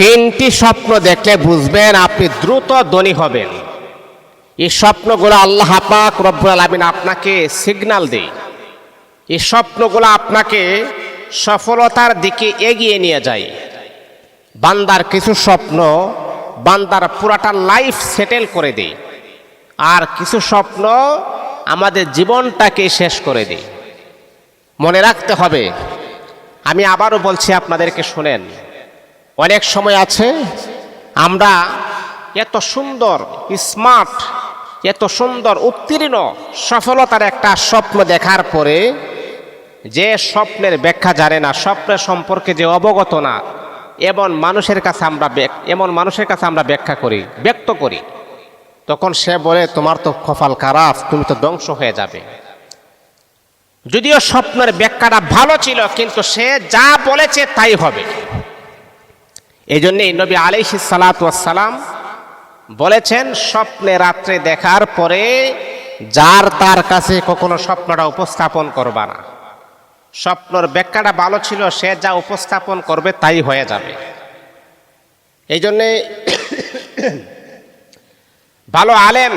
তিনটি স্বপ্ন দেখলে বুঝবেন আপনি দ্রুত ধনী হবেন। এই স্বপ্নগুলো আল্লাহ পাক রব্বুল আলমিন আপনাকে সিগন্যাল দেয়। এই স্বপ্নগুলো আপনাকে সফলতার দিকে এগিয়ে নিয়ে যায়। বান্দার কিছু স্বপ্ন বান্দার পুরাটা লাইফ সেটেল করে দেয়। আর কিছু স্বপ্ন আমাদের জীবনটাকে শেষ করে দেয়। মনে রাখতে হবে, আমি আবারও বলছি আপনাদেরকে শোনেন অনেক সময় আছে, আমরা এত সুন্দর স্মার্ট এত সুন্দর, উত্তীর্ণ, সফলতার একটা স্বপ্ন দেখার পরে যে স্বপ্নের ব্যাখ্যা জানে না, স্বপ্নের সম্পর্কে যে অবগত না, এমন মানুষের কাছে আমরা এমন মানুষের কাছে আমরা ব্যাখ্যা করি, ব্যক্ত করি। তখন সে বলে, তোমার তো কপাল খারাপ, তুমি তো ধ্বংস হয়ে যাবে। যদিও স্বপ্নের ব্যাখ্যাটা ভালো ছিল, কিন্তু সে যা বলেছে তাই হবে। এই জন্যই নবী আলিহি সালাম বলেছেন, স্বপ্নে রাত্রে দেখার পরে যার তার কাছে কখনো স্বপ্নটা উপস্থাপন করবা না। স্বপ্নর ব্যাখ্যাটা ভালো ছিল, সে যা উপস্থাপন করবে তাই হয়ে যাবে। এই জন্যে ভালো আলেম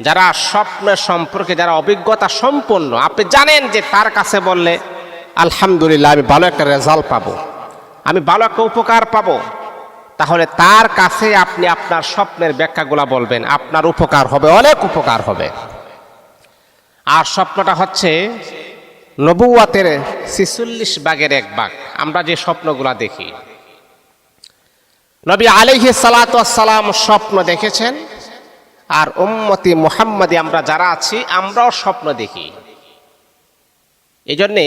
যারা স্বপ্নের সম্পর্কে, যারা অভিজ্ঞতা সম্পন্ন, আপনি জানেন যে তার কাছে বললে, আলহামদুলিল্লাহ, আমি ভালো একটা রেজাল্ট পাবো। আমি ভালো একটা উপকার পাবো। তাহলে তার কাছে আপনি আপনার স্বপ্নের ব্যাখ্যাগুলা বলবেন। আপনার উপকার হবে, অনেক উপকার হবে। আর স্বপ্নটা হচ্ছে নবুয়াতের ছিচল্লিশ বাগের এক বাঘ। আমরা যে স্বপ্নগুলা দেখি। নবী আলিহি সালাম স্বপ্ন দেখেছেন। আর উম্মতি মোহাম্মদী আমরা যারা আছি, আমরাও স্বপ্ন দেখি। এই জন্যে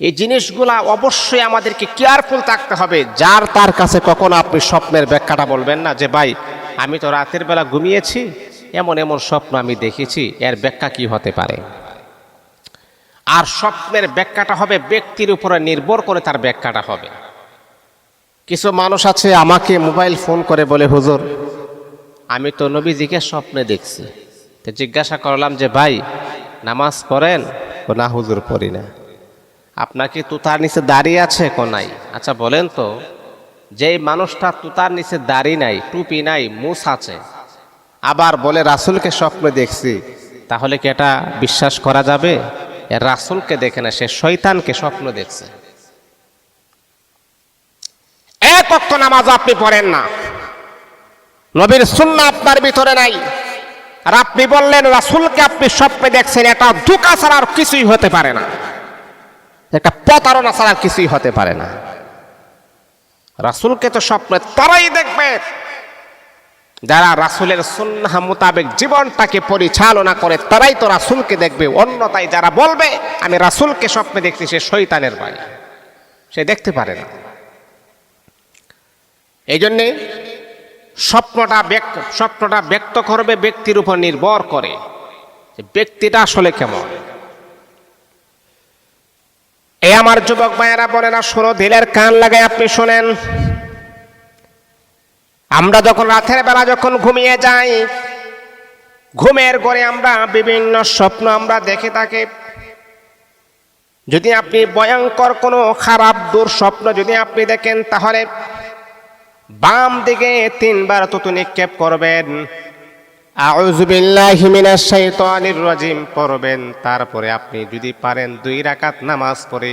এই জিনিসগুলা অবশ্যই আমাদেরকে কেয়ারফুল থাকতে হবে। যার তার কাছে কখনো আপনি স্বপ্নের ব্যাখ্যাটা বলবেন না যে, ভাই, আমি তো রাতের বেলা ঘুমিয়েছি, এমন এমন স্বপ্ন আমি দেখেছি, এর ব্যাখ্যা কি হতে পারে? আর স্বপ্নের ব্যাখ্যাটা হবে, ব্যক্তির উপরে নির্ভর করে তার ব্যাখ্যাটা হবে। কিছু মানুষ আছে, আমাকে মোবাইল ফোন করে বলে, হুজুর, আমি তো নবীজিকে স্বপ্নে দেখছি। তো জিজ্ঞাসা করলাম যে, ভাই, নামাজ পড়েন? না, হুজুর, পড়ি না। আপনাকে তুতার নিচে দাঁড়িয়ে আছে কো নাই আচ্ছা বলেন তো, যেই মানুষটা তুতার নিচে দাড়ি নাই, টুপি নাই, মুস আছে, আবার বলে রাসুলকে স্বপ্নে দেখছি, তাহলে কি এটা বিশ্বাস করা যাবে? রাসুলকে দেখে না, সে শয়তানকে স্বপ্ন দেখছে। এক নামাজ আপনি পড়েন না। নবীর সুন্না আপনার ভিতরে নাই। আর আপনি বললেন, রাসুলকে আপনি স্বপ্নে দেখছেন, এটা দুকা ছাড়া আর কিছুই হতে পারে না। একটা প্রতারণা ছাড়া কিছুই হতে পারে না। রাসুলকে তো স্বপ্নে তারাই দেখবে। যারা রাসুলের সুন্নাহ মোতাবেক জীবনটাকে পরিচালনা করে, তারাই তো রাসুলকে দেখবে। অন্যতায় যারা বলবে, আমি রাসুলকে স্বপ্নে দেখছি, সে শৈতানের ভাই। সে দেখতে পারে না। এই জন্যে স্বপ্নটা ব্যক্ত স্বপ্নটা ব্যক্ত করবে ব্যক্তির উপর নির্ভর করে ব্যক্তিটা আসলে কেমন। এই আমার যুবক ভাইয়েরা বলে না শোনো দিলের কান লাগায় আপনি শোনেন। আমরা যখন রাতের বেলা যখন ঘুমিয়ে যাই, ঘুমের ঘরে আমরা বিভিন্ন স্বপ্ন আমরা দেখে থাকি। যদি আপনি ভয়ঙ্কর কোনো খারাপ দূর দুঃস্বপ্ন যদি আপনি দেখেন, তাহলে বাম দিকে তিনবার তুতু নিক্ষেপ করবেন। মিনাশ শাইতানির রাজিম। পড়বেন, তারপরে আপনি যদি পারেন দুই রাকাত নামাজ পড়ে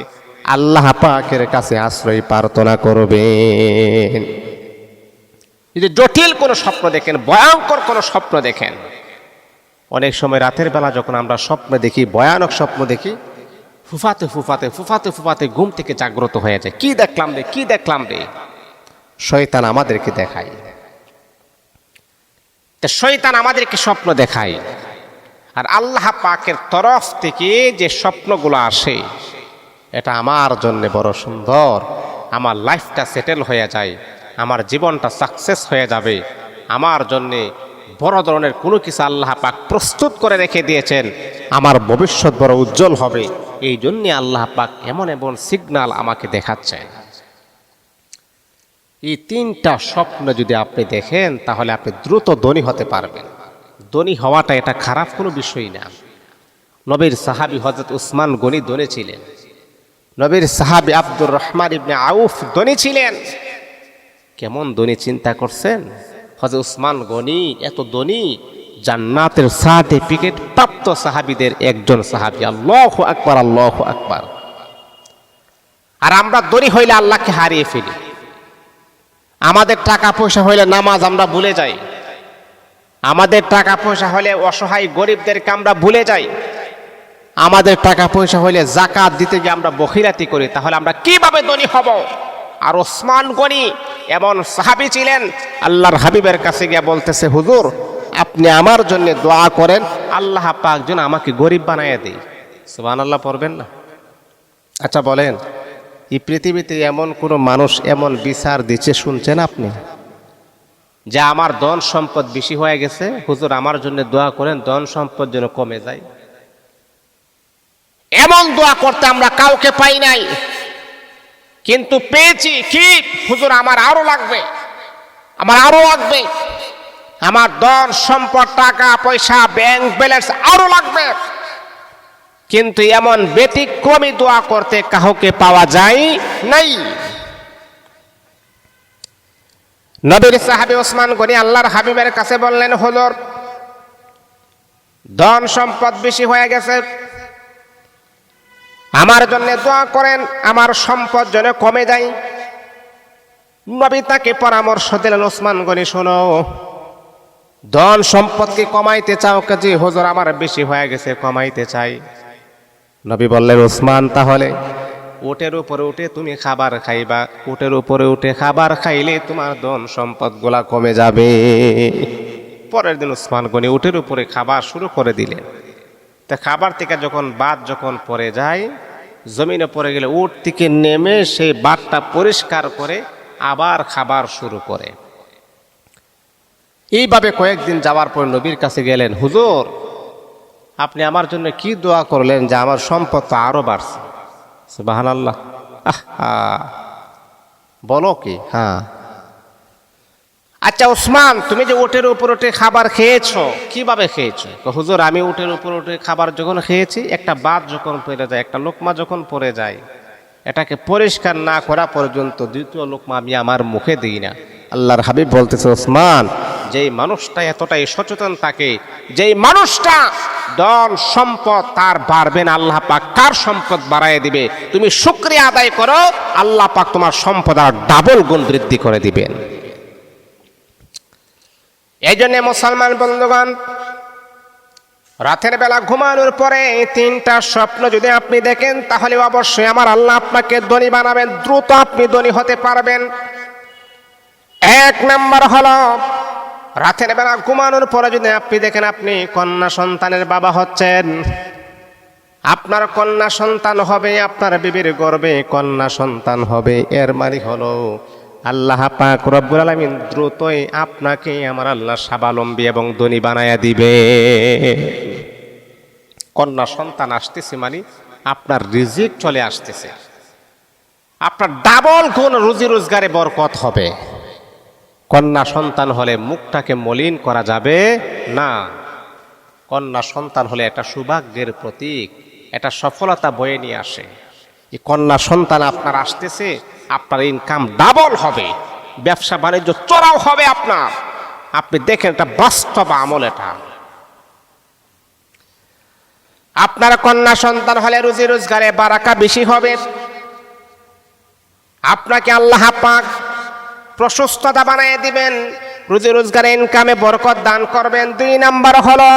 আল্লাহ পাকের কাছে আশ্রয় প্রার্থনা করবেন। যদি জটিল কোনো স্বপ্ন দেখেন, ভয়ঙ্কর কোনো স্বপ্ন দেখেন, অনেক সময় রাতের বেলা যখন আমরা স্বপ্ন দেখি, ভয়ানক স্বপ্ন দেখি, ফুফাতে ফুফাতে ফুফাতে ফুফাতে ঘুম থেকে জাগ্রত হয়ে যায়। কি দেখলাম রে, কি দেখলাম রে? শয়তান আমাদেরকে দেখায়। তা শয়তান আমাদেরকে স্বপ্ন দেখায়। আর আল্লাহ পাকের তরফ থেকে যে স্বপ্নগুলো আসে, এটা আমার জন্য বড় সুন্দর। আমার লাইফটা সেটেল হয়ে যায়, আমার জীবনটা সাকসেস হয়ে যাবে। আমার জন্যে বড় ধরনের কোনো কিছু আল্লাহ পাক প্রস্তুত করে রেখে দিয়েছেন, আমার ভবিষ্যৎ বড় উজ্জ্বল হবে। এই জন্যে আল্লাহ পাক এমন এমন সিগনাল আমাকে দেখাচ্ছেন। এই তিনটা স্বপ্ন যদি আপনি দেখেন, তাহলে আপনি দ্রুত ধনী হতে পারবেন। ধনী হওয়াটা এটা খারাপ কোনো বিষয় না। নবীর সাহাবি হজরত উসমান গনি ধনী ছিলেন। নবীর সাহাবি আব্দুর রহমান ইবনে আউফ ধনী ছিলেন। কেমন ধনী চিন্তা করছেন? হজরত উসমান গনি এত ধনী, জান্নাতের সার্টিফিকেট প্রাপ্ত সাহাবিদের একজন সাহাবি। আল্লাহ আকবার আল্লাহ আকবার। আর আমরা দড়ি হইলে আল্লাহকে হারিয়ে ফেলি। আমাদের টাকা পয়সা হইলে নামাজ আমরা ভুলে যাই। আমাদের টাকা পয়সা হলে অসহায় গরিবদেরকে আমরা ভুলে যাই। আমাদের টাকা পয়সা হইলে জাকাত দিতে গিয়ে আমরা বখিরাতি করি। তাহলে আমরা কীভাবে ধনী হব? আর ওসমান গনি এমন সাহাবি ছিলেন, আল্লাহর হাবিবের কাছে গিয়ে বলতেছে, হুজুর, আপনি আমার জন্য দোয়া করেন, আল্লাহ পাক যেন আমাকে গরিব বানাইয়া দেই সুবান আল্লাহ পড়বেন না? আচ্ছা বলেন। এই পৃথিবীতে এমন কোনো মানুষ এমন বিচার দিচ্ছে, শুনছেন আপনি? যে আমার ধন সম্পদ বেশি হয়ে গেছে, হুজুর আমার জন্য দোয়া করেন, ধন সম্পদ যেন কমে যায়। এমন দোয়া করতে আমরা কাউকে পাই নাই। কিন্তু পেয়েছি কি হুজুর আমার আরও লাগবে। আমার আরও লাগবে। আমার ধন সম্পদ, টাকা, পয়সা ব্যাংক ব্যালেন্স আরও লাগবে। কিন্তু এমন ব্যতিক্রমী দোয়া করতে কাউকে পাওয়া যায় নাই। নবীর সাহাবি ওসমান গনি আল্লাহর হাবিবের কাছে বললেন হলর ধন সম্পদ বেশি হয়ে গেছে। আমার জন্য দোয়া করেন, আমার সম্পদ যেন কমে যায়। নবী তাকে পরামর্শ দিলেন, ওসমান গনি, শোনো, ধন সম্পদকে কমাইতে চাও কাজে? হুজুর, আমার বেশি হয়ে গেছে, কমাইতে চাই। নবী বললেন, ওসমান, তাহলে? উটের উপরে উঠে তুমি খাবার খাইবা। উটের উপরে উঠে খাবার খাইলে তোমার ধন সম্পদগুলা কমে যাবে। পরের দিন ওসমান গনি উটের উপরে খাবার শুরু করে দিলেন। তা খাবার থেকে যখন বাদ যখন পড়ে যায়, জমিনে পড়ে গেলে উট থেকে নেমে সেই বাদটা পরিষ্কার করে আবার খাবার শুরু করে। এইভাবে কয়েকদিন যাওয়ার পর নবীর কাছে গেলেন, হুজুর আপনি আমার জন্য কি দোয়া করলেন যে আমার সম্পদ তো আরও বাড়ছে? বাহান আল্লাহ বলো কি? হ্যাঁ। আচ্ছা ওসমান, তুমি যে উটের উপর উঠে খাবার খেয়েছো, কীভাবে খেয়েছো? হুজুর, আমি উটের উপর উঠে খাবার যখন খেয়েছি, একটা বাদ যখন পড়ে যায়, একটা লোকমা যখন পড়ে যায়, এটাকে পরিষ্কার না করা পর্যন্ত দ্বিতীয় লোকমা আমি আমার মুখে দিই না। আল্লাহর হাবিব বলতেছে, ওসমান যেই মানুষটা এতটাই সচেতন থাকে যেই মানুষটা ধন সম্পদ তার বাড়বে না, আল্লাহ পাক কার সম্পদ বাড়ায় দিবে। তুমি শুক্রিয়া আদায় করো, আল্লাহ পাক তোমার সম্পদ আর ডাবল গুণ বৃদ্ধি করে দিবেন। এই জন্য মুসলমান বন্ধুগণ, রাতের বেলা ঘুমানোর পরে তিনটা স্বপ্ন যদি আপনি দেখেন, তাহলে অবশ্যই আমার আল্লাহ আপনাকে ধনী বানাবেন, দ্রুত আপনি ধনী হতে পারবেন। এক নাম্বার হলো রাতের বেলা ঘুমানোর পরে যদি আপনি দেখেন আপনি কন্যা সন্তানের বাবা হচ্ছেন, আপনার কন্যা সন্তান হবে, আপনার বিবির গর্বে কন্যা সন্তান হবে। এর মানে হলো, আল্লাহ পাক রব্বুল আলামিন দ্রুতই আপনাকে আমার আল্লাহ স্বাবলম্বী এবং ধনী বানায়া দিবে। কন্যা সন্তান আসতেছে মানে আপনার রিজিক চলে আসতেছে। আপনার ডাবল কোন রুজি রোজগারে বরকত হবে। কন্যা সন্তান হলে মুখটাকে মলিন করা যাবে না। কন্যা সন্তান হলে একটা সৌভাগ্যের প্রতীক, এটা সফলতা বয়ে নিয়ে আসে। এই কন্যা সন্তান আপনার আসতেছে, আপনার ইনকাম ডাবল হবে, ব্যবসা বাণিজ্য চড়াও হবে আপনার। আপনি দেখেন এটা বাস্তব আমল এটা। আপনার কন্যা সন্তান হলে রুজি রোজগারে বারাকা বেশি হবে। আপনাকে আল্লাহ পাক প্রশস্ততা বানিয়ে দিবেন। রুজি রোজগারে ইনকামে বরকত দান করবেন। দুই নাম্বার হলো,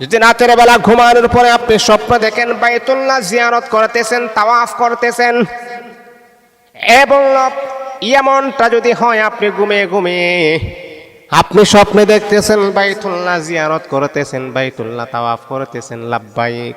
যদি রাতের বেলা ঘুমানোর পরে আপনি স্বপ্ন দেখেন, বাইতুল্লাহ জিয়ারত করতেছেন, তাওয়াফ করতেছেন, এবং এমনটা যদি হয়, আপনি ঘুমিয়ে ঘুমিয়ে আপনি স্বপ্নে দেখতেছেন, বাইতুল্লাহ জিয়ারত করতেছেন, বাইতুল্লাহ তাওয়াফ করতেছেন লাভবাইক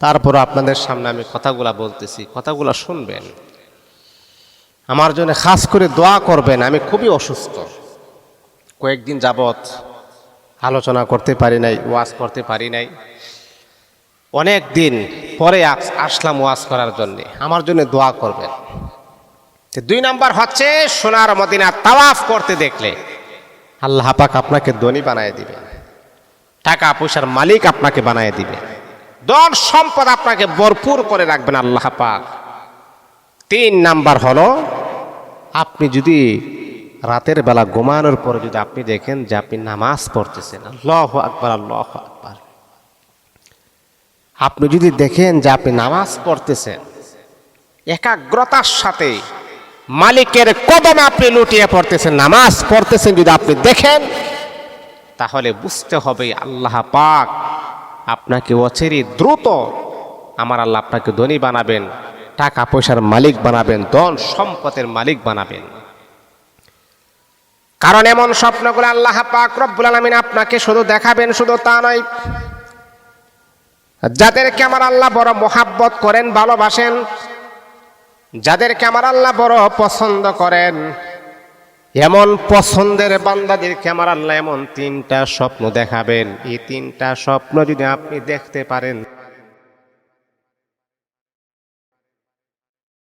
তারপর আপনাদের সামনে আমি কথাগুলা বলতেছি, কথাগুলা শুনবেন। আমার জন্য খাস করে দোয়া করবেন, আমি খুবই অসুস্থ। কয়েকদিন যাবৎ আলোচনা করতে পারি নাই, ওয়াজ করতে পারি নাই। অনেক দিন পরে আসলাম ওয়াজ করার জন্য, আমার জন্য দোয়া করবেন। দুই নাম্বার হচ্ছে সোনার মদিনা তাওয়াফ করতে দেখলে আল্লাহ পাক আপনাকে ধনী বানায় দিবে টাকা পয়সার মালিক আপনাকে বানায় দিবে ধন সম্পদ আপনাকে ভরপুর করে রাখবেন আল্লাহ পাক। তিন নাম্বার হলো, আপনি যদি রাতের বেলা ঘুমানোর পরে যদি আপনি দেখেন যে আপনি নামাজ পড়তেছেন, আল্লাহ আকবার আল্লাহ আকবার। আপনি যদি দেখেন যে আপনি নামাজ পড়তেছেন, একাগ্রতার সাথে মালিকের কদমে আপনি লুটিয়ে পড়তেছেন, নামাজ পড়তেছেন যদি আপনি দেখেন, তাহলে বুঝতে হবে আল্লাহ পাক আপনাকে অচেরি দ্রুত আমার আল্লাহ আপনাকে ধনী বানাবেন, টাকা পয়সার মালিক বানাবেন, ধন সম্পদের মালিক বানাবেন। কারণ এমন স্বপ্নগুলো আল্লাহ পাক রব্বুল আলমিন আপনাকে শুধু দেখাবেন, শুধু তা নয়। যাদেরকে আমার আল্লাহ বড় মোহাব্বত করেন, ভালোবাসেন, যাদেরকে আমার আল্লাহ বড় পছন্দ করেন এমন পছন্দের বান্দাদেরকে আমার আল্লাহ এমন তিনটা স্বপ্ন দেখাবেন। এই তিনটা স্বপ্ন যদি আপনি দেখতে পারেন